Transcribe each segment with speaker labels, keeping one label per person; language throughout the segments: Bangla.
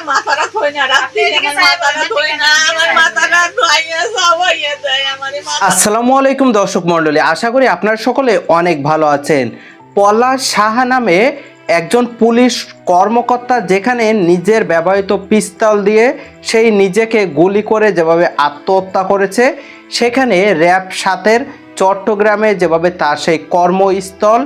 Speaker 1: আমার মাথাটা থই না রাত্রি আমার মাথাটা থই না আমার মাথাটা দেয় আমার
Speaker 2: আসসালামু আলাইকুম দর্শক মণ্ডলী আশা করি আপনারা সকলে অনেক ভালো আছেন। পলা সাহা নামে একজন পুলিশ কর্মকর্তা যেখানে নিজের ব্যবহৃত পিস্তল দিয়ে সেই নিজেকে গুলি করে যেভাবে আত্মহত্যা করেছে সেখানে র্যাব সাতের চট্টগ্রামে যেভাবে তার সেই কর্মস্থল,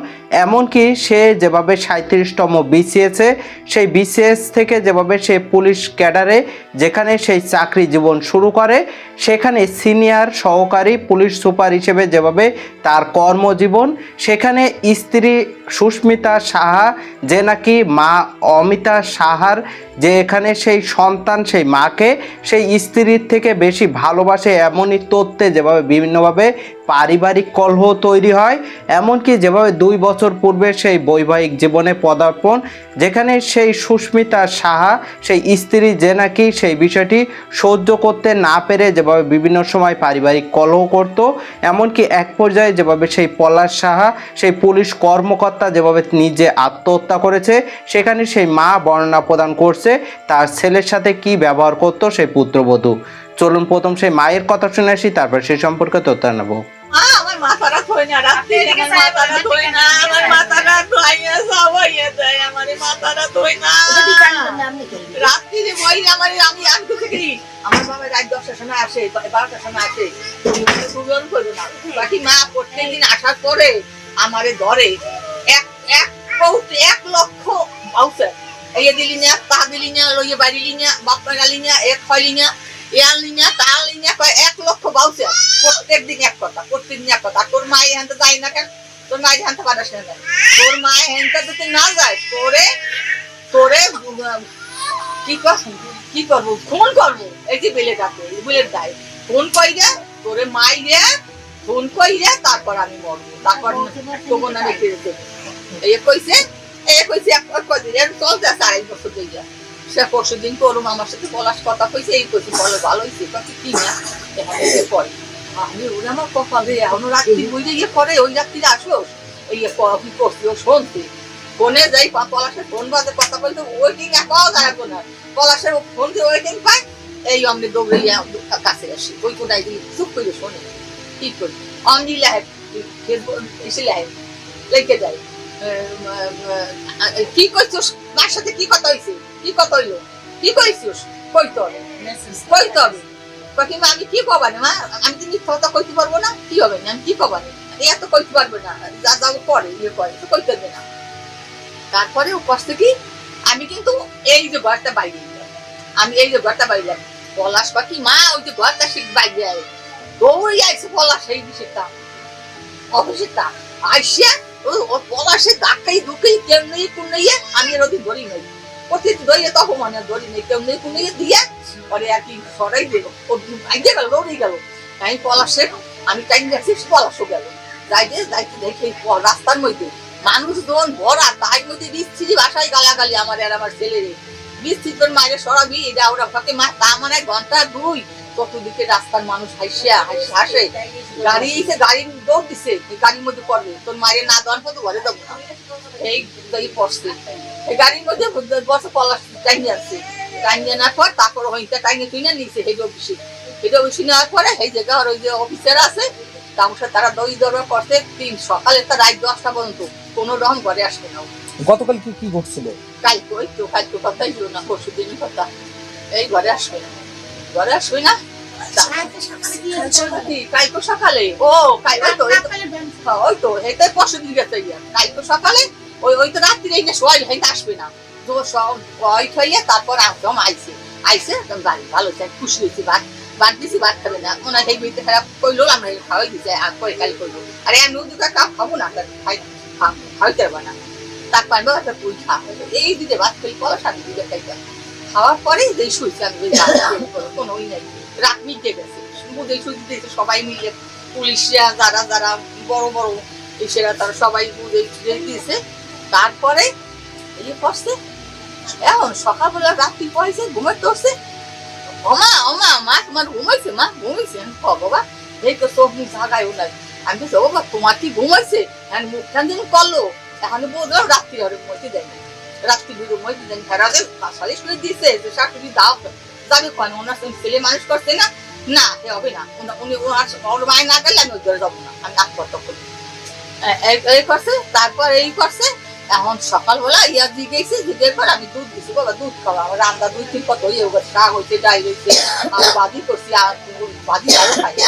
Speaker 2: এমনকি সে যেভাবে সাঁত্রিশতম বিসিএসে সেই বিসিএস থেকে যেভাবে সে পুলিশ ক্যাডারে যেখানে সেই চাকরি জীবন শুরু করে, সেখানে সিনিয়র সহকারী পুলিশ সুপার হিসেবে যেভাবে তার কর্মজীবন, সেখানে স্ত্রী সুস্মিতা সাহা, যে নাকি মা অমিতা সাহার, যে এখানে সেই সন্তান সেই মাকে, সেই স্ত্রীর থেকে বেশি ভালোবাসে এমনই তথ্যে যেভাবে বিভিন্নভাবে পারিবারিক কলহ তৈরি হয়, এমনকি যেভাবে দুই বছর পূর্বে সেই বৈবাহিক জীবনে পদার্পণ, যেখানে সেই সুস্মিতা সাহা, সেই স্ত্রী যে নাকি সেই বিষয়টি সহ্য করতে না পেরে যেভাবে বিভিন্ন সময় পারিবারিক কলহ করত, এমনকি এক পর্যায়ে যেভাবে সেই পলাশ সাহা, সেই পুলিশ কর্মকর্তা যেভাবে নিজে আত্মহত্যা করেছে, সেখানে সেই মা বর্ণনা প্রদান করছে, তার ছেলের সাথে কি ব্যবহার করতো সেই পুত্রবধূ। চলুন প্রথম সেই মায়ের কথা শুনে আসি, তারপর সেই সম্পর্কে তথ্য নেব।
Speaker 1: থই না রাত্রি আমার মাথাটা থই না আমার মাথাটা ধোয়াইয়া সবাইয়া দেয় আমার এই মাথাটা থই না। রাত্রি বই আমার আমি থেকে আমার বাবা রাত দশটার সময় আসে বারোটার সময় আসে সুজন করবে না। বাকি মা প্রত্যেক দিন আসার পরে আমারে ধরে। এক এক এক লক্ষ বাউসে। এই দিলি না তা দিলি না লইয়ে বাড়িলি না বাপা গালি না এক না এ আনলি না তা আনলি না কয় এক লক্ষ বাউসে প্রত্যেক দিন এক কথা, প্রত্যেক দিন এক কথা। তোর মা এখান থেকে যায় না কেন? তোর মা এখান থেকে পাঠাস না তোর মা এখান থেকে যদি না যায়, তোরে তোরে, কি কর, কি করব? ফোন করব। এই যে বেলে ডাকে বেলের দায় ফোন কইরে, তোরে মাই রে ফোন কইরে, তারপর আমি মরবো। তারপর তোকে না রেখে এই কইছে এই কইছে চলতে আড়াই বছর দিয়ে সে পরশু দিন করুম আমার সাথে পলাশ কথা কইছে এই কইছে বলো ভালো হয়েছে কত কি না? এসে পড়ে আমি ওরা আমার কপালে এখনও রাত্রি বুঝে গিয়ে পরে ওই রাত্রি আসো। এই কি করছি ও শুনছি। ফোনে যাই পলাশের ফোন বাজে কথা বলতে ওয়েটিং পাওয়া যায় এখন আর। পলাশের ফোন দিয়ে ওয়েটিং পাই এই আমি দৌড়ে কাছে আসি। ওই কোনায় দিই চুপ করে শোনে। কি করি? আমি লাহেব এসে লাহেব আহ, আহ, কি কইছিস মার সাথে কি কথা হইছে? কি কথা হইল? কি কইছিস? কইতে হবে কইতে হবে কাকিমা আমি কি কবানি মা? আমি তো মিথ্যা কথা কইতে পারব না। কি হবে না? আমি কি কবানি এত কইতে পারবে না। যা যা ও করে ইয়ে করে তো কইতে হবে না। তারপরে ও কষ্ট কি? আমি কিন্তু এই যে ঘরটা বাইরে আমি এই যে ঘরটা বাইরে পলাশ পাখি মা ওই যে ঘরটা শিখ বাইরে আয়। দৌড়ে আইছে পলাশ এই বিষয়টা অফিসে তা আইসে ও ও পলাশে ধাক্কাই ঢুকেই কেমনে কোনে আমি এর ওদিন ধরি নাই। প্রতি ধরিয়ে তখন মানে ধরি নাই কেমনে কোনে দিয়ে পরে আর কি সরাই দিল। ও আইতে গেল দৌড়ে গেল। আমি পলাশে আমি টাইম গেছি পলাশও গেল। যাইতে যাইতে দেখে রাস্তার মধ্যে মানুষ দোন ভরা, তাই মধ্যে দিচ্ছি বাসায় গালাগালি আমার আর আমার ছেলেরে। বিচ্ছি তোর মায়ের সরাবি এটা ওরা ফাঁকে মা তা মানে ঘণ্টা দুই চতুর্দিকে রাস্তার মানুষ হাসিয়া হাসি হাসে। গাড়ি এসে গাড়ি দৌড় দিছে গাড়ির মধ্যে পড়বে। তোর মায়ের না দেওয়ার মতো ঘরে দেবো না। এই এই পড়ছে। এই গাড়ির মধ্যে বসে পলাশ টাইনে আসছে টাইনে আনার পর তারপর হইতে টাইনে তুই না নিছে হেড অফিসে। হেড অফিসে নেওয়ার পরে এই জায়গা আর ওই যে অফিসার আছে, তার সাথে তারা দই দরবার করতে তিন সকালে তার রাত দশটা পর্যন্ত। কোনো রকম ঘরে আসবে না।
Speaker 3: গতকাল কি কি ঘটছিল?
Speaker 1: কালকে ওই তো, কালকে কথাই ছিল না, পরশু কথা। এই ঘরে আসবে ঘরে আসবে না? তারপর আইছে। আইছে ভালো চাই, খুশি হয়েছি, ভাত খাবে না। ওনার খাওয়াই দিছে, আর কই কাল কইলো আরে দুটা কাপ খাব না খাইতে পারব না। তার পারব একটা পুই খা এই দিতে ভাত খাই পরে সাথে দিতে খাইতাম খাওয়ার পরে যেই আমি করে, কোনো ওই নাই। রাত মিটে গেছে? বুঝে শুয়ে দিতেছে সবাই মিলে পুলিশরা যারা যারা বড় বড় এসেরা তারা সবাই বুঝে দিয়েছে। তারপরে এই করছে এখন সকালবেলা রাত্রি পয়সে ঘুমের ধরছে ওমা অমা মা তোমার ঘুমাইছে মা ঘুমাইছে কব বাবা এই তো চোখ মুখ ঝাগায় ওনার আমি বলছি বাবা তোমার কি ঘুমাইছে মুখখান দিন করল এখন বলল রাত্রি ঘরে ঘুমাইতে দেয় না রাত্রি দুটো মই দিন ঘেরালে সালিশ করে দিছে, যে শাশুড়ি দাও। যাবে কেন ওনার ছেলে মানুষ করছে না? না, এ হবে না। উনি- ওনার ওর মায় না গেলে আমি ওই ধরে যাব না। আমি আত্মহত্যা করি। এই- করছে, তারপর এই করছে। এখন সকালবেলা ইয়া দিয়ে গেছে দিদের পর আমি দুধ দিছি, বাবা, দুধ খাওয়া। আমার রান্না দুই, তিন কত ইয়ে হয়েছে শাক হয়েছে ডাই হয়েছে আর বাদি করছি, আর বাদি আলু খাই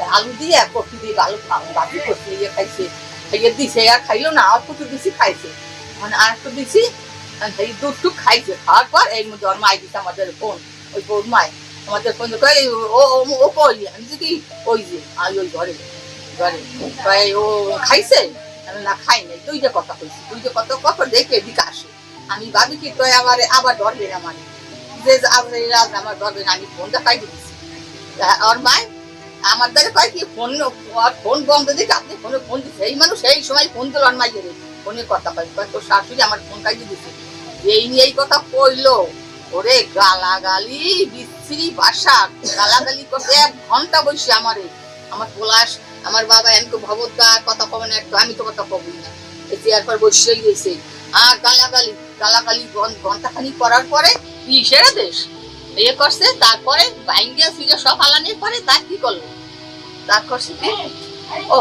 Speaker 1: আলু দিয়ে কপি দিয়ে আলু বাদি করছি ইয়ে খাইছে। খাইয়ে দিছে, আর খাইলো না, অল্প একটু দিছি, খাইছে। মানে আর একটু দিছি, আর এই দুধটুক খাইছে। খাওয়ার পর এই ওর মাই দিছে আমাদের ফোন ওই বোর মাই। আমাদের ফোন করে ও ও কই? আমি যে কি ওই যে আর ওই ঘরে ঘরে। কয়, ও খাইছে? আমি না খাই নাই। দুইটা কথা কইছি। দুইটা কথা কত দেখে এদিকে আসে। আমি ভাবি কি কয় আমার আবার ধরবে না মানে? যে এই রাত আমার ধরবে না, আমি ফোনটা খাই দিয়েছি ওর মাই আমার দ্বারা কয় কি, ফোন ফোন বন্ধ দেখে আপনি ফোনে ফোন দিচ্ছে এই মানুষ এই সময় ফোন দিল ওর মাইয়ের ফোনে কথা কয়। তোর শাশুড়ি আমার ফোন খাই দিয়েছে এই নিয়ে এই কথা কইলো। ওরে গালাগালি, বিশ্রী ভাষা গালাগালি করতে এক ঘণ্টা বসে আমারে। আমার পলাশ আমার বাবা এমকে ভবতার কথা কবে না একটু, আমি তো কথা কবই না। এতে একবার বসেই গেছে আর গালাগালি গালাগালি ঘন- ঘন্টাখানি করার পরে ইসেরা দেশ? ইয়ে করছে, তারপরে বাইঙ্গিয়া ফিরে সব আলানির পরে তার কি করল? তার করছে কি? ও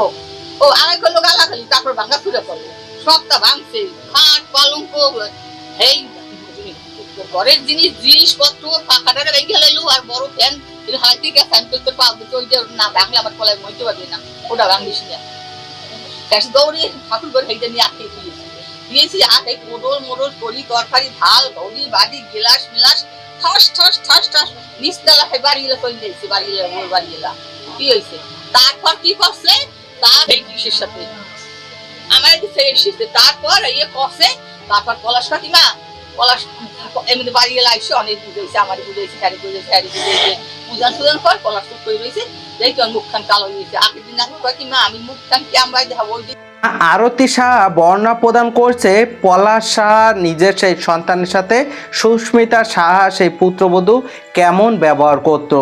Speaker 1: ও আড়াই করল গালাগালি তারপর ভাঙ্গা ফিরে করল। সবটা ভাঙছে, খাট, পালঙ্ক এই ঘরের জিনিস, জিনিসপত্র পাখাটারে ভেঙে গেলো আর বড় ফ্যান হাত থেকে ফ্যান করতে পারবে তো ওই যে, না, ভাঙলে আমার কলায় মইতে পারবে না, ওটা ভাঙলিস না। ক্যাশ দৌড়ে ঠাকুর করে হেঁটে নিয়ে আটকে দিয়েছি দিয়েছি আর এই মোড়ল মোড়ল করি, তরকারি ঢাল ঘড়ি বাড়ি গিলাস, মিলাস ঠস ঠস ঠস ঠস বাড়ি বাড়ি বাড়ি কি তারপর কি করছে? তার এই ডিশের সাথে। আমার এসেছে তারপর ইয়ে করছে, তারপর পলাশ কাকিমা পলাশ এমনি বাড়ি এলে আইসে অনেক বুঝেছে আমার বুঝেছে হ্যারি বুঝেছে হ্যারি বুঝেছে সুজান পর পলাশ করে রয়েছে দেখি ওর মুখখান কালো হয়েছে আগের দিন আমি কাকিমা আমি মুখখান ক্যামেরায় দেখাবো? ওই
Speaker 2: আরতি শাহ বর্ণনা প্রদান করছে, পলাশ শাহ নিজের সেই সন্তানের সাথে, সুস্মিতা শাহ সেই পুত্রবধূ কেমন ব্যবহার করত?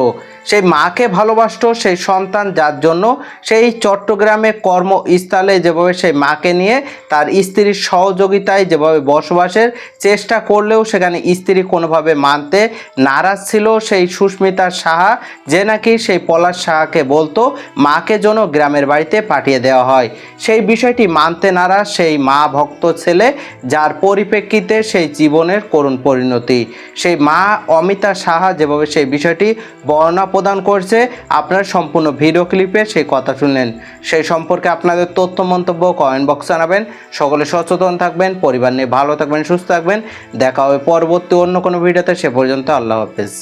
Speaker 2: সেই মাকে ভালোবাসতো সেই সন্তান, যার জন্য সেই চট্টগ্রামে কর্মস্থলে যেভাবে সেই মাকে নিয়ে তার স্ত্রীর সহযোগিতায় যেভাবে বসবাসের চেষ্টা করলেও সেখানে স্ত্রী কোনোভাবে মানতে নারাজ ছিল। সেই সুস্মিতা সাহা যে নাকি সেই পলাশ সাহাকে বলতো, মাকে যেন গ্রামের বাড়িতে পাঠিয়ে দেওয়া হয়। সেই বিষয়টি মানতে নারাজ সেই মা ভক্ত ছেলে, যার পরিপ্রেক্ষিতে সেই জীবনের করুণ পরিণতি। সেই মা অমিতা সাহা যেভাবে সেই বিষয়টি বর্ণনা প্রদান করছে, আপনার সম্পূর্ণ ভিডিও ক্লিপে সেই কথা শুনলেন। সেই সম্পর্কে আপনাদের তথ্য মন্তব্য কমেন্ট বক্স জানাবেন। সকলে সচেতন থাকবেন, পরিবার নিয়ে ভালো থাকবেন, সুস্থ থাকবেন। দেখা হবে পরবর্তী অন্য কোনো ভিডিওতে, সে পর্যন্ত আল্লাহ হাফেজ।